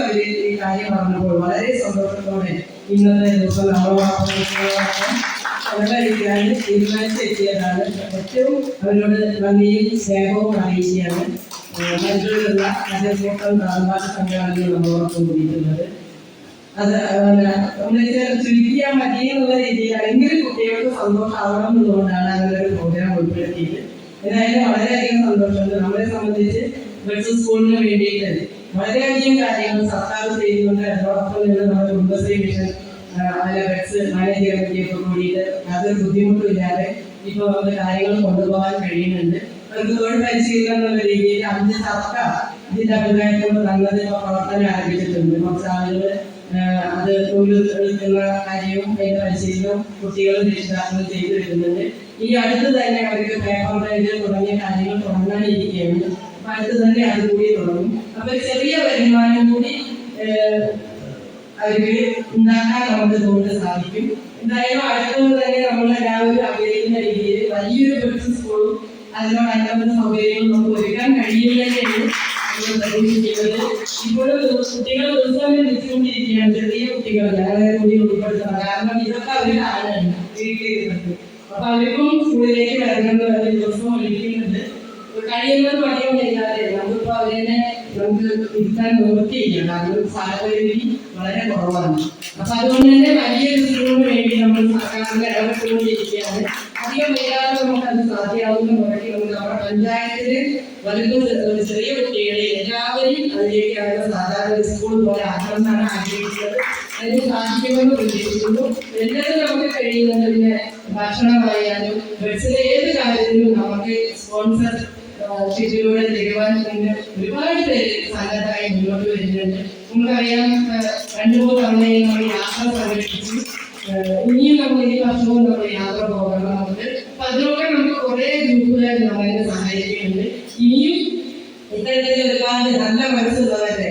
അവർ ഈ കാര്യം പറഞ്ഞപ്പോൾ വളരെ സന്തോഷത്തോടെ ഇന്നത്തെ ദിവസം നമ്മളോടൊപ്പം തീരുമാനിച്ചെത്തിയതാണ്. ഏറ്റവും അവരോട് നന്ദിയും സ്നേഹവും അറിയിക്കുകയാണ് മറ്റുള്ള അതേപോട്ടം താഴ്വാട്ട സംഘടനകൾ നമ്മളോടൊപ്പം കൂടിയിട്ടുള്ളത് അത് നമ്മളിത് ചുരുക്കിയാൽ മതി എന്നുള്ള രീതിയിലാണ് എങ്കിലും കുട്ടികൾക്ക് സന്തോഷമാവണം എന്നുകൊണ്ടാണ് അങ്ങനെ പ്രോഗ്രാം ഉൾപ്പെടുത്തിയത്. എന്തായാലും വളരെയധികം സന്തോഷമുണ്ട്. നമ്മളെ സംബന്ധിച്ച് സ്കൂളിന് വേണ്ടിയിട്ട് വളരെയധികം കാര്യങ്ങൾ സർക്കാർ ചെയ്യുന്നുണ്ട്. അതോടൊപ്പം യാതൊരു ബുദ്ധിമുട്ടില്ലാതെ ഇപ്പോൾ നമുക്ക് കാര്യങ്ങൾ കൊണ്ടുപോകാൻ കഴിയുന്നുണ്ട്. അവർക്ക് തൊഴിൽ പരിശീലനം എന്നുള്ള രീതിയിൽ അഞ്ച് സർക്കാർ ഇതിന്റെ അഭിപ്രായത്തോട് തന്നത് ഇപ്പോൾ പ്രവർത്തനം ആരംഭിച്ചിട്ടുണ്ട്. കുറച്ച് ആളുകൾ അത് തൊഴിലെടുക്കുന്ന കാര്യവും അതിന്റെ പരിശീലനവും കുട്ടികളും രക്ഷിതാക്കളും ചെയ്തു വരുന്നുണ്ട് ഈ അടുത്ത് തന്നെ അവർക്ക് പേപ്പർ ബാഗ് തുടങ്ങിയ കാര്യങ്ങൾ തുടങ്ങാനിരിക്കുകയാണ്. അടുത്ത് തന്നെ അത് കൂടി തുടങ്ങും. അപ്പൊ ചെറിയ വരുമാനം കൂടി അവർക്ക് ഉണ്ടാക്കാൻ നമുക്ക് കൊണ്ട് സാധിക്കും. എന്തായാലും അടുത്തത് തന്നെ നമ്മൾ എല്ലാവരും ആഗ്രഹിക്കുന്ന രീതിയിൽ വലിയൊരു ബിസിനസ് സ്കൂളും അതിനോടനുബന്ധ സൗകര്യങ്ങളും നമുക്ക് ഒരുക്കാൻ കഴിയില്ലെന്നാണ് നമ്മൾ പ്രതീക്ഷിക്കുന്നത്. ഇപ്പോഴും കുട്ടികൾ ദിവസം വിളിച്ചുകൊണ്ടിരിക്കുകയാണ് ചെറിയ കുട്ടികൾ ഞങ്ങളെ കൂടി ഉൾപ്പെടുത്തണം. ഇതൊക്കെ അവർ കാണുന്നുണ്ട് വീട്ടിലിരുന്നിട്ട് അപ്പൊ അവർക്കും സ്കൂളിലേക്ക് വരണമെന്ന് പറഞ്ഞ ദിവസം വിളിക്കുന്നുണ്ട് കഴിയുന്നത് പണിയൊന്നുമില്ലാതെ നമ്മളിപ്പോ അവരെ നമുക്ക് ഇരുത്താൻ നിവൃത്തിയില്ല കാരണം സാഹചര്യം വളരെ കുറവാണ്. അപ്പൊ അതുകൊണ്ട് തന്നെ വലിയൊരു സ്കൂളിന് വേണ്ടി നമ്മൾ സർക്കാരിന്റെ ഇടപെട്ടുകൊണ്ടിരിക്കുകയാണ്. അധികം വൈകാതെ നമുക്ക് അത് സാധ്യമാവുന്ന മുറയ്ക്ക് നമുക്ക് നമ്മുടെ പഞ്ചായത്തിൽ വലുത് ചെറിയ കുട്ടികളെ എല്ലാവരും അതിലേക്കാണ് സാധാരണ ഒരു സ്കൂൾ പോലെ ആക്കണമെന്നാണ് ആഗ്രഹിക്കുന്നത്. അതിന് സാധിക്കുമെന്ന് പ്രതീക്ഷിക്കുന്നു. എല്ലാവരും നമുക്ക് കഴിയുന്നത് പിന്നെ ഭക്ഷണമായാലും ബസ്സിലെ ഏത് കാര്യത്തിലും നമുക്ക് സ്പോൺസർ ഷെഡ്യൂളുകൾ തരുവാൻ ഒരുപാട് പേര് സന്നദ്ധമായി മുന്നോട്ട് വരുന്നുണ്ട്. നമുക്കറിയാം രണ്ടു മൂന്ന് തവണയും നമ്മൾ യാത്ര സംഘടിപ്പിച്ചു. ഇനിയും നമ്മൾ ഈ വർഷവും നമ്മൾ യാത്ര പോകണം നമുക്ക് അപ്പൊ അതിലൂടെ നമുക്ക് കുറെ ഗ്രൂപ്പുകാർ നമ്മളെ സഹായിക്കുന്നുണ്ട്. ഇനിയും ഇത്തരത്തിൽ ഒരുപാട് നല്ല മനസ്സുള്ളവരുടെ